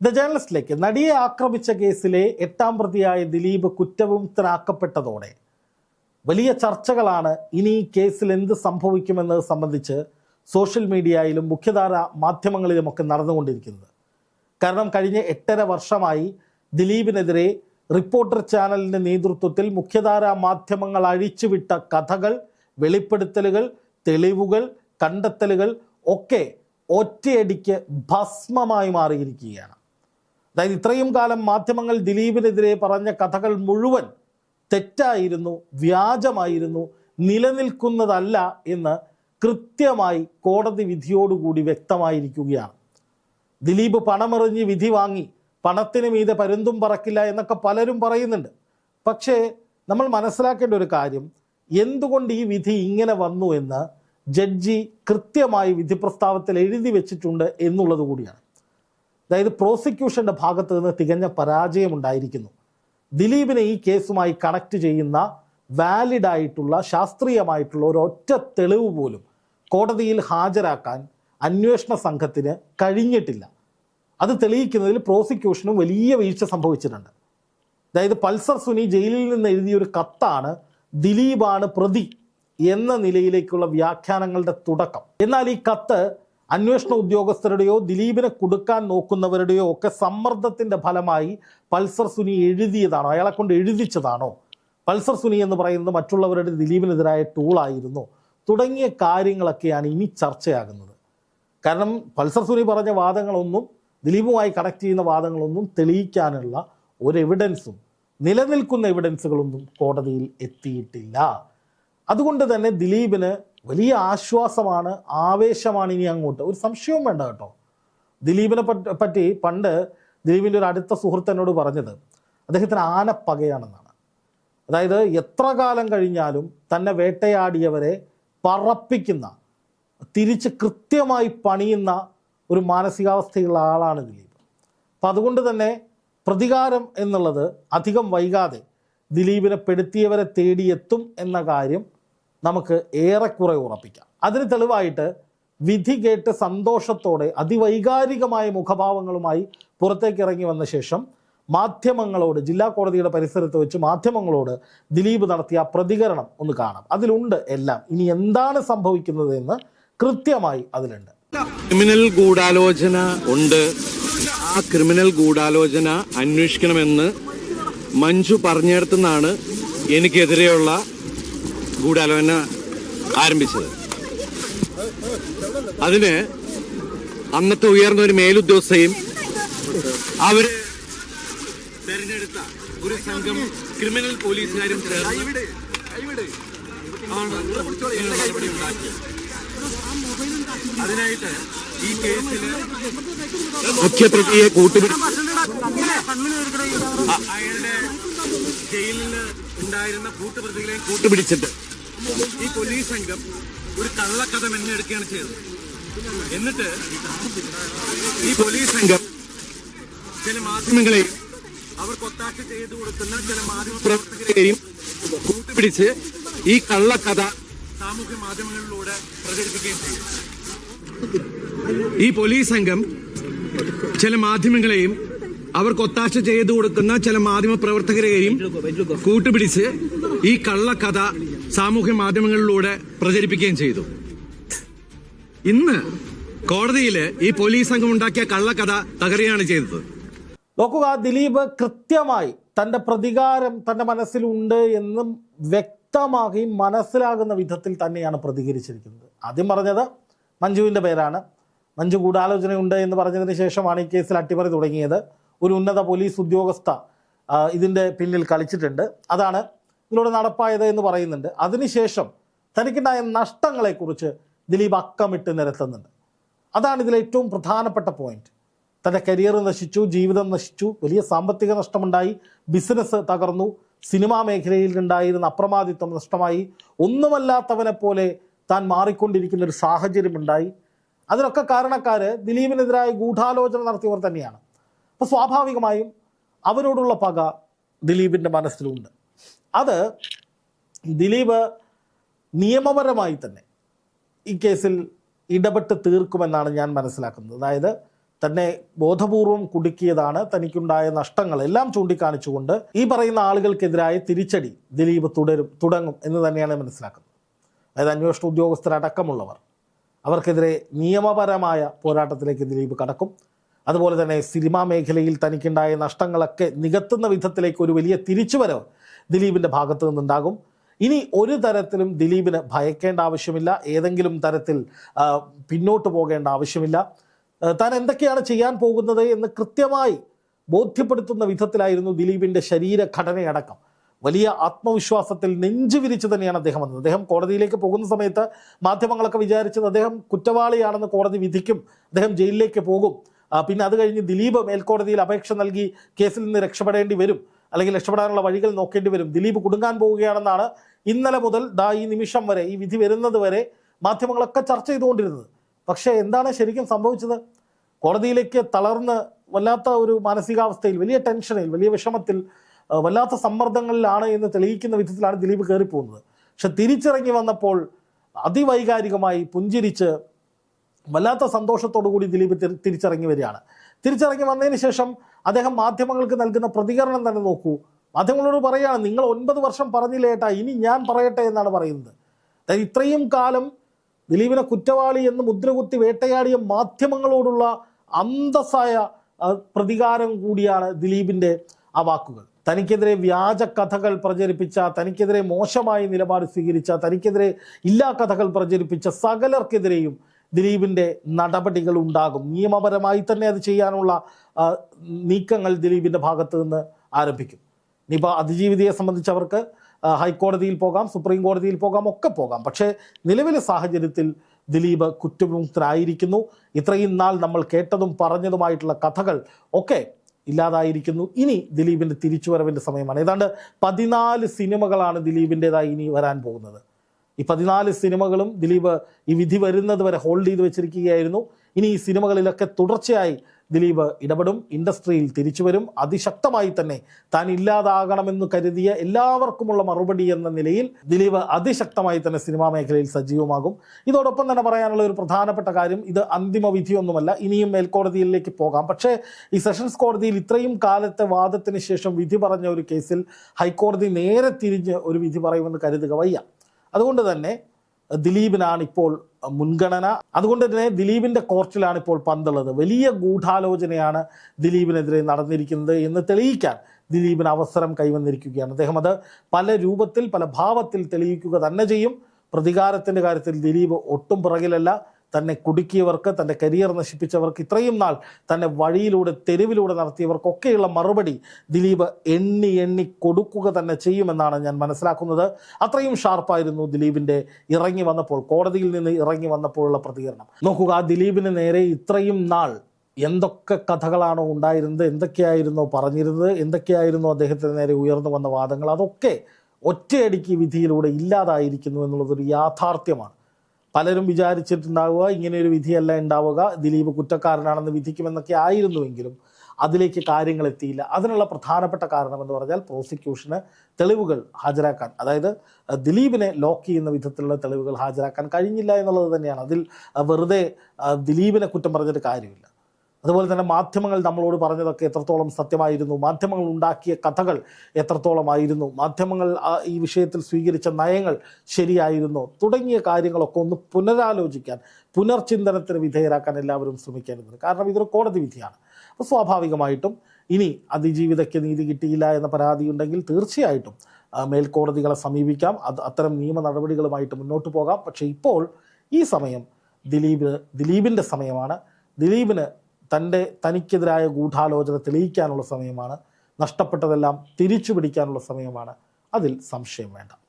The ജേർണലിസ്റ്റിലേക്ക് നടിയെ ആക്രമിച്ച കേസിലെ എട്ടാം പ്രതിയായ ദിലീപ് കുറ്റവിമുക്തനാക്കപ്പെട്ടതോടെ വലിയ ചർച്ചകളാണ് ഇനി ഈ കേസിൽ എന്ത് സംഭവിക്കുമെന്നത് സംബന്ധിച്ച് സോഷ്യൽ മീഡിയയിലും മുഖ്യധാര മാധ്യമങ്ങളിലുമൊക്കെ നടന്നുകൊണ്ടിരിക്കുന്നത്. കാരണം കഴിഞ്ഞ എട്ടര വർഷമായി ദിലീപിനെതിരെ റിപ്പോർട്ടർ ചാനലിന്റെ നേതൃത്വത്തിൽ മുഖ്യധാര മാധ്യമങ്ങൾ അഴിച്ചുവിട്ട കഥകൾ വെളിപ്പെടുത്തലുകൾ തെളിവുകൾ കണ്ടെത്തലുകൾ ഒക്കെ ഒറ്റയടിക്ക് ഭസ്മമായി മാറിയിരിക്കുകയാണ്. അതായത് ഇത്രയും കാലം മാധ്യമങ്ങൾ ദിലീപിനെതിരെ പറഞ്ഞ കഥകൾ മുഴുവൻ തെറ്റായിരുന്നു വ്യാജമായിരുന്നു നിലനിൽക്കുന്നതല്ല എന്ന് കൃത്യമായി കോടതി വിധിയോടുകൂടി വ്യക്തമായിരിക്കുകയാണ്. ദിലീപ് പണമെറിഞ്ഞ് വിധി വാങ്ങി പണത്തിന് മീതെ പരുന്തും പറക്കില്ല എന്നൊക്കെ പലരും പറയുന്നുണ്ട്. പക്ഷേ നമ്മൾ മനസ്സിലാക്കേണ്ട ഒരു കാര്യം എന്തുകൊണ്ട് ഈ വിധി ഇങ്ങനെ വന്നു എന്ന് ജഡ്ജി കൃത്യമായി വിധി പ്രസ്താവത്തിൽ എഴുതി വെച്ചിട്ടുണ്ട് എന്നുള്ളത് കൂടിയാണ്. അതായത് പ്രോസിക്യൂഷന്റെ ഭാഗത്ത് നിന്ന് തികഞ്ഞ പരാജയമുണ്ടായിരിക്കുന്നു ദിലീപിനെ ഈ കേസുമായി കണക്ട് ചെയ്യുന്ന വാലിഡ് ആയിട്ടുള്ള ശാസ്ത്രീയമായിട്ടുള്ള ഒരു ഒറ്റ തെളിവ് പോലും കോടതിയിൽ ഹാജരാക്കാൻ അന്വേഷണ സംഘത്തിന് കഴിഞ്ഞിട്ടില്ല. അത് തെളിയിക്കുന്നതിൽ പ്രോസിക്യൂഷനും വലിയ വീഴ്ച സംഭവിച്ചിട്ടുണ്ട്. അതായത് പൾസർ സുനി ജയിലിൽ നിന്ന് എഴുതിയൊരു കത്താണ് ദിലീപാണ് പ്രതി എന്ന നിലയിലേക്കുള്ള വ്യാഖ്യാനങ്ങളുടെ തുടക്കം. എന്നാൽ ഈ കത്ത് അന്വേഷണ ഉദ്യോഗസ്ഥരുടെയോ ദിലീപിനെ കൊടുക്കാൻ നോക്കുന്നവരുടെയോ ഒക്കെ സമ്മർദ്ദത്തിന്റെ ഫലമായി പൾസർ സുനി എഴുതിയതാണോ? അയാളെ കൊണ്ട് എഴുതിച്ചതാണോ? പൾസർ സുനി എന്ന് പറയുന്നത് മറ്റുള്ളവരുടെ ദിലീപിനെതിരായ ടൂളായിരുന്നു തുടങ്ങിയ കാര്യങ്ങളൊക്കെയാണ് ഇനി ചർച്ചയാകുന്നത്. കാരണം പൾസർ സുനി പറഞ്ഞ വാദങ്ങളൊന്നും ദിലീപുമായി കണക്ട് ചെയ്യുന്ന വാദങ്ങളൊന്നും തെളിയിക്കാനുള്ള ഒരു എവിഡൻസും നിലനിൽക്കുന്ന എവിഡൻസുകളൊന്നും കോടതിയിൽ എത്തിയിട്ടില്ല. അതുകൊണ്ട് തന്നെ ദിലീപിന് വലിയ ആശ്വാസമാണ് ആവേശമാണ് ഇനി അങ്ങോട്ട്. ഒരു സംശയവും വേണ്ട കേട്ടോ. ദിലീപിനെ പറ്റി പണ്ട് ദിലീപിന്റെ ഒരു അടുത്ത സുഹൃത്ത് എന്നോട് പറഞ്ഞത് അദ്ദേഹത്തിന് ആനപ്പകയാണെന്നാണ് അതായത് എത്ര കാലം കഴിഞ്ഞാലും തന്നെ വേട്ടയാടിയവരെ പറപ്പിക്കുന്ന തിരിച്ച് കൃത്യമായി പണിയുന്ന ഒരു മാനസികാവസ്ഥയുള്ള ആളാണ് ദിലീപ്. അപ്പം അതുകൊണ്ട് തന്നെ പ്രതികാരം എന്നുള്ളത് അധികം വൈകാതെ ദിലീപിനെ പെടുത്തിയവരെ തേടിയെത്തും എന്ന കാര്യം നമുക്ക് ഏറെക്കുറെ ഉറപ്പിക്കാം. അതിന് തെളിവായിട്ട് വിധി കേട്ട് സന്തോഷത്തോടെ അതിവൈകാരികമായ മുഖഭാവങ്ങളുമായി പുറത്തേക്ക് ഇറങ്ങി വന്ന ശേഷം മാധ്യമങ്ങളോട് ജില്ലാ കോടതിയുടെ പരിസരത്ത് വെച്ച് മാധ്യമങ്ങളോട് ദിലീപ് നടത്തിയ പ്രതികരണം ഒന്ന് കാണാം. അതിലുണ്ട് എല്ലാം. ഇനി എന്താണ് സംഭവിക്കുന്നത് എന്ന് കൃത്യമായി അതിലുണ്ട്. ക്രിമിനൽ ഗൂഢാലോചന ഉണ്ട്. ആ ക്രിമിനൽ ഗൂഢാലോചന അന്വേഷിക്കണമെന്ന് മഞ്ജു പറഞ്ഞിടത്തുനിന്നാണ് എനിക്കെതിരെയുള്ള ഗൂഢാലോചന ആരംഭിച്ചത്. അതിന് അന്നത്തെ ഉയർന്ന ഒരു മേലുദ്യോഗസ്ഥയും അവർ തെരഞ്ഞെടുത്ത ഒരു സംഘം ക്രിമിനൽ പോലീസുകാരും ചേർന്ന് അതിനായിട്ട് ഈ കേസിൽ മുഖ്യപ്രതിയെ കൂട്ടുപിടി അയാളുടെ ജയിലിൽ ഉണ്ടായിരുന്ന കൂട്ടുപ്രതികളെയും കൂട്ടുപിടിച്ചിട്ട് ഈ പോലീസ് സംഘം ഒരു കള്ളക്കഥ മെന്നെടുക്കുകയാണ് ചെയ്തത്. എന്നിട്ട് ഈ പോലീസ് സംഘം ചില മാധ്യമങ്ങളെയും അവർക്ക് ഒത്താശ ചെയ്തു കൊടുക്കുന്ന ചില മാധ്യമ പ്രവർത്തകരെയും കൂട്ടുപിടിച്ച് ഈ കള്ളക്കഥ സാമൂഹ്യ മാധ്യമങ്ങളിലൂടെ പ്രചരിപ്പിക്കുകയും ചെയ്തു. ഈ പോലീസ് സംഘം ചില മാധ്യമങ്ങളെയും അവർക്ക് ഒത്താശ ചെയ്തു കൊടുക്കുന്ന ചില മാധ്യമ പ്രവർത്തകരെയും കൂട്ടുപിടിച്ച് ഈ കള്ളക്കഥ സാമൂഹ്യ മാധ്യമങ്ങളിലൂടെ പ്രചരിപ്പിക്കുകയും ചെയ്തു. ഇന്ന് കോടതിയിൽ ഈ പോലീസ് സംഘം ഉണ്ടാക്കിയ കള്ളക്കഥ തകരുകയാണ് ചെയ്തത്. നോക്കുക ദിലീപ് കൃത്യമായി തന്റെ പ്രതികാരം തന്റെ മനസ്സിലുണ്ട് എന്നും വ്യക്തമാക്കി മനസ്സിലാകുന്ന വിധത്തിൽ തന്നെയാണ് പ്രതികരിച്ചിരിക്കുന്നത്. ആദ്യം പറഞ്ഞത് മഞ്ജുവിന്റെ പേരാണ്. മഞ്ജു ഗൂഢാലോചനയുണ്ട് എന്ന് പറഞ്ഞതിന് ശേഷമാണ് ഈ കേസിൽ അട്ടിമറി തുടങ്ങിയത്. ഒരു ഉന്നത പോലീസ് ഉദ്യോഗസ്ഥ ഇതിന്റെ പിന്നിൽ കളിച്ചിട്ടുണ്ട്. അതാണ് ഇതിലൂടെ നടപ്പായത് എന്ന് പറയുന്നുണ്ട്. അതിനുശേഷം തനിക്കുണ്ടായ നഷ്ടങ്ങളെക്കുറിച്ച് ദിലീപ് അക്കമിട്ട് നിരത്തുന്നുണ്ട്. അതാണ് ഇതിലെ ഏറ്റവും പ്രധാനപ്പെട്ട പോയിന്റ് തന്റെ കരിയർ നശിച്ചു ജീവിതം നശിച്ചു വലിയ സാമ്പത്തിക നഷ്ടമുണ്ടായി ബിസിനസ് തകർന്നു സിനിമാ മേഖലയിൽ ഉണ്ടായിരുന്ന അപ്രമാദിത്വം നഷ്ടമായി ഒന്നുമല്ലാത്തവനെ പോലെ താൻ മാറിക്കൊണ്ടിരിക്കുന്ന ഒരു സാഹചര്യമുണ്ടായി. അതിനൊക്കെ കാരണക്കാര് ദിലീപിനെതിരായ ഗൂഢാലോചന നടത്തിയവർ തന്നെയാണ്. അപ്പോൾ സ്വാഭാവികമായും അവരോടുള്ള പക ദിലീപിന്റെ മനസ്സിലുണ്ട്. അത് ദിലീപ് നിയമപരമായി തന്നെ ഈ കേസിൽ ഇടപെട്ട് തീർക്കുമെന്നാണ് ഞാൻ മനസ്സിലാക്കുന്നത്. അതായത് തന്നെ ബോധപൂർവം കുടുക്കിയതാണ് തനിക്കുണ്ടായ നഷ്ടങ്ങളെല്ലാം ചൂണ്ടിക്കാണിച്ചുകൊണ്ട് ഈ പറയുന്ന ആളുകൾക്കെതിരായ തിരിച്ചടി ദിലീപ് തുടരും തുടങ്ങും എന്ന് തന്നെയാണ് മനസ്സിലാക്കുന്നത്. അതായത് അന്വേഷണ ഉദ്യോഗസ്ഥരടക്കമുള്ളവർ. അവർക്കെതിരെ നിയമപരമായ പോരാട്ടത്തിലേക്ക് ദിലീപ് കടക്കും. അതുപോലെ തന്നെ സിനിമാ മേഖലയിൽ തനിക്കുണ്ടായ നഷ്ടങ്ങളൊക്കെ നികത്തുന്ന വിധത്തിലേക്ക് ഒരു വലിയ തിരിച്ചുവരവ് ദിലീപിന്റെ ഭാഗത്തു നിന്നുണ്ടാകും. ഇനി ഒരു തരത്തിലും ദിലീപിന് ഭയക്കേണ്ട ആവശ്യമില്ല. ഏതെങ്കിലും തരത്തിൽ പിന്നോട്ട് പോകേണ്ട ആവശ്യമില്ല. താൻ എന്തൊക്കെയാണ് ചെയ്യാൻ പോകുന്നത് എന്ന് കൃത്യമായി ബോധ്യപ്പെടുത്തുന്ന വിധത്തിലായിരുന്നു ദിലീപിന്റെ ശരീരഘടനയടക്കം. വലിയ ആത്മവിശ്വാസത്തിൽ നെഞ്ചു വിരിച്ച് തന്നെയാണ് അദ്ദേഹം വന്നത്. അദ്ദേഹം കോടതിയിലേക്ക് പോകുന്ന സമയത്ത് മാധ്യമങ്ങളൊക്കെ വിചാരിച്ചത് അദ്ദേഹം കുറ്റവാളിയാണെന്ന് കോടതി വിധിക്കും അദ്ദേഹം ജയിലിലേക്ക് പോകും. പിന്നെ അത് കഴിഞ്ഞ് ദിലീപ് മേൽക്കോടതിയിൽ അപേക്ഷ നൽകി കേസിൽ നിന്ന് രക്ഷപ്പെടേണ്ടി വരും അല്ലെങ്കിൽ രക്ഷപ്പെടാനുള്ള വഴികൾ നോക്കേണ്ടി വരും. ദിലീപ് കുടുങ്ങാൻ പോവുകയാണെന്നാണ് ഇന്നലെ മുതൽ ദാ ഈ നിമിഷം വരെ ഈ വിധി വരുന്നത് വരെ മാധ്യമങ്ങളൊക്കെ ചർച്ച ചെയ്തുകൊണ്ടിരുന്നത്. പക്ഷേ എന്താണ് ശരിക്കും സംഭവിച്ചത്? കോടതിയിലേക്ക് തളർന്ന് വല്ലാത്ത ഒരു മാനസികാവസ്ഥയിൽ വലിയ ടെൻഷനിൽ വലിയ വിഷമത്തിൽ വല്ലാത്ത സമ്മർദ്ദങ്ങളിലാണ് എന്ന് തെളിയിക്കുന്ന വിധത്തിലാണ് ദിലീപ് കയറിപ്പോകുന്നത്. പക്ഷെ തിരിച്ചിറങ്ങി വന്നപ്പോൾ അതിവൈകാരികമായി പുഞ്ചിരിച്ച് വല്ലാത്ത സന്തോഷത്തോടു കൂടി ദിലീപ് തിരി- തിരിച്ചിറങ്ങി വരികയാണ്. തിരിച്ചിറങ്ങി വന്നതിന് ശേഷം അദ്ദേഹം മാധ്യമങ്ങൾക്ക് നൽകുന്ന പ്രതികരണം തന്നെ നോക്കൂ. മാധ്യമങ്ങളോട് പറയുകയാണ് നിങ്ങൾ ഒൻപത് വർഷം പറഞ്ഞില്ലേ ഏട്ടാ ഇനി ഞാൻ പറയട്ടെ എന്നാണ് പറയുന്നത്. അതായത് ഇത്രയും കാലം ദിലീപിനെ കുറ്റവാളി എന്ന് മുദ്രകുത്തി വേട്ടയാടിയ മാധ്യമങ്ങളോടുള്ള അന്തസ്സായ പ്രതികാരം കൂടിയാണ് ദിലീപിന്റെ ആ വാക്കുകൾ. തനിക്കെതിരെ വ്യാജ കഥകൾ പ്രചരിപ്പിച്ച തനിക്കെതിരെ മോശമായ നിലപാട് സ്വീകരിച്ച തനിക്കെതിരെ ഇല്ലാ കഥകൾ പ്രചരിപ്പിച്ച സകലർക്കെതിരെയും ദിലീപിന്റെ നടപടികൾ ഉണ്ടാകും. നിയമപരമായി തന്നെ അത് ചെയ്യാനുള്ള നീക്കങ്ങൾ ദിലീപിന്റെ ഭാഗത്ത് നിന്ന് ആരംഭിക്കും. ഇനിയിപ്പോൾ അതിജീവിതയെ സംബന്ധിച്ച് അവർക്ക് ഹൈക്കോടതിയിൽ പോകാം സുപ്രീം കോടതിയിൽ പോകാം ഒക്കെ പോകാം. പക്ഷേ നിലവിലെ സാഹചര്യത്തിൽ ദിലീപ് കുറ്റവിമുക്തനായിരിക്കുന്നു. ഇത്രയും നാൾ നമ്മൾ കേട്ടതും പറഞ്ഞതുമായിട്ടുള്ള കഥകൾ ഒക്കെ ഇല്ലാതായിരിക്കുന്നു. ഇനി ദിലീപിന്റെ തിരിച്ചുവരവിന്റെ സമയമാണ്. ഏതാണ്ട് പതിനാല് സിനിമകളാണ് ദിലീപിന്റെതായി ഇനി വരാൻ പോകുന്നത്. ഈ പതിനാല് സിനിമകളും ദിലീപ് ഈ വിധി വരുന്നത് വരെ ഹോൾഡ് ചെയ്ത് വെച്ചിരിക്കുകയായിരുന്നു. ഇനി ഈ സിനിമകളിലൊക്കെ തുടർച്ചയായി ദിലീപ് ഇടപെടും ഇൻഡസ്ട്രിയിൽ തിരിച്ചു വരും. അതിശക്തമായി തന്നെ താൻ ഇല്ലാതാകണമെന്ന് കരുതിയ എല്ലാവർക്കുമുള്ള മറുപടി എന്ന നിലയിൽ ദിലീപ് അതിശക്തമായി തന്നെ സിനിമാ മേഖലയിൽ സജീവമാകും. ഇതോടൊപ്പം തന്നെ പറയാനുള്ള ഒരു പ്രധാനപ്പെട്ട കാര്യം ഇത് അന്തിമ വിധിയൊന്നുമല്ല ഇനിയും മേൽക്കോടതിയിലേക്ക് പോകാം. പക്ഷേ ഈ സെഷൻസ് കോടതിയിൽ ഇത്രയും കാലത്തെ വാദത്തിന് ശേഷം വിധി പറഞ്ഞ ഒരു കേസിൽ ഹൈക്കോടതി നേരെ തിരിഞ്ഞ് ഒരു വിധി പറയുമെന്ന് കരുതുക വയ്യ. അതുകൊണ്ട് തന്നെ ദിലീപിനാണ് ഇപ്പോൾ മുൻഗണന. അതുകൊണ്ട് തന്നെ ദിലീപിന്റെ കോർട്ടിലാണ് ഇപ്പോൾ പന്തുള്ളത്. വലിയ ഗൂഢാലോചനയാണ് ദിലീപിനെതിരെ നടന്നിരിക്കുന്നത് എന്ന് തെളിയിക്കാൻ ദിലീപിന് അവസരം കൈവന്നിരിക്കുകയാണ്. അദ്ദേഹം അത് പല രൂപത്തിൽ പല ഭാവത്തിൽ തെളിയിക്കുക തന്നെ ചെയ്യും. പ്രതികാരത്തിന്റെ കാര്യത്തിൽ ദിലീപ് ഒട്ടും പുറകിലല്ല. തന്നെ കുടുക്കിയവർക്ക് തന്റെ കരിയർ നശിപ്പിച്ചവർക്ക് ഇത്രയും നാൾ തന്നെ വഴിയിലൂടെ തെരുവിലൂടെ നടത്തിയവർക്കൊക്കെയുള്ള മറുപടി ദിലീപ് എണ്ണി എണ്ണി കൊടുക്കുക തന്നെ ചെയ്യുമെന്നാണ് ഞാൻ മനസ്സിലാക്കുന്നത്. അത്രയും ഷാർപ്പായിരുന്നു ദിലീപിന്റെ ഇറങ്ങി വന്നപ്പോൾ കോടതിയിൽ നിന്ന് ഇറങ്ങി വന്നപ്പോഴുള്ള പ്രതികരണം. നോക്കുക ആ ദിലീപിന് നേരെ ഇത്രയും നാൾ എന്തൊക്കെ കഥകളാണോ ഉണ്ടായിരുന്നത് എന്തൊക്കെയായിരുന്നോ പറഞ്ഞിരുന്നത് എന്തൊക്കെയായിരുന്നോ അദ്ദേഹത്തിന് നേരെ ഉയർന്നു വന്ന വാദങ്ങൾ അതൊക്കെ ഒറ്റയടിക്ക് വിധിയിലൂടെ ഇല്ലാതായിരിക്കുന്നു എന്നുള്ളതൊരു യാഥാർത്ഥ്യമാണ്. പലരും വിചാരിച്ചിട്ടുണ്ടാവുക ഒരു വിധിയല്ല ഉണ്ടാവുക ദിലീപ് കുറ്റക്കാരനാണെന്ന് വിധിക്കുമെന്നൊക്കെ ആയിരുന്നുവെങ്കിലും അതിലേക്ക് കാര്യങ്ങൾ എത്തിയില്ല. അതിനുള്ള പ്രധാനപ്പെട്ട കാരണം എന്ന് പറഞ്ഞാൽ പ്രോസിക്യൂഷന് തെളിവുകൾ ഹാജരാക്കാൻ അതായത് ദിലീപിനെ ലോക്ക് ചെയ്യുന്ന വിധത്തിലുള്ള തെളിവുകൾ ഹാജരാക്കാൻ കഴിഞ്ഞില്ല എന്നുള്ളത് തന്നെയാണ്. അതിൽ വെറുതെ ദിലീപിനെ കുറ്റം പറഞ്ഞിട്ട് കാര്യമില്ല. അതുപോലെ തന്നെ മാധ്യമങ്ങൾ നമ്മളോട് പറഞ്ഞതൊക്കെ എത്രത്തോളം സത്യമായിരുന്നു മാധ്യമങ്ങൾ ഉണ്ടാക്കിയ കഥകൾ എത്രത്തോളമായിരുന്നു മാധ്യമങ്ങൾ ഈ വിഷയത്തിൽ സ്വീകരിച്ച നയങ്ങൾ ശരിയായിരുന്നു തുടങ്ങിയ കാര്യങ്ങളൊക്കെ ഒന്ന് പുനരാലോചിക്കാൻ പുനർചിന്തനത്തിന് വിധേയരാക്കാൻ എല്ലാവരും ശ്രമിക്കേണ്ടതുണ്ട്. കാരണം ഇതൊരു കോടതി വിധിയാണ്. അപ്പോൾ സ്വാഭാവികമായിട്ടും ഇനി അതിജീവിതയ്ക്ക് നീതി കിട്ടിയില്ല എന്ന പരാതി ഉണ്ടെങ്കിൽ തീർച്ചയായിട്ടും മേൽക്കോടതികളെ സമീപിക്കാം. അത് അത്തരം നിയമ നടപടികളുമായിട്ട് മുന്നോട്ട് പോകാം. പക്ഷേ ഇപ്പോൾ ഈ സമയം ദിലീപ് ദിലീപിന്റെ സമയമാണ്. ദിലീപിന് തന്റെ തനിക്കെതിരായ ഗൂഢാലോചന തെളിയിക്കാനുള്ള സമയമാണ്. നഷ്ടപ്പെട്ടതെല്ലാം തിരിച്ചു പിടിക്കാനുള്ള സമയമാണ്. അതിൽ സംശയം വേണ്ട.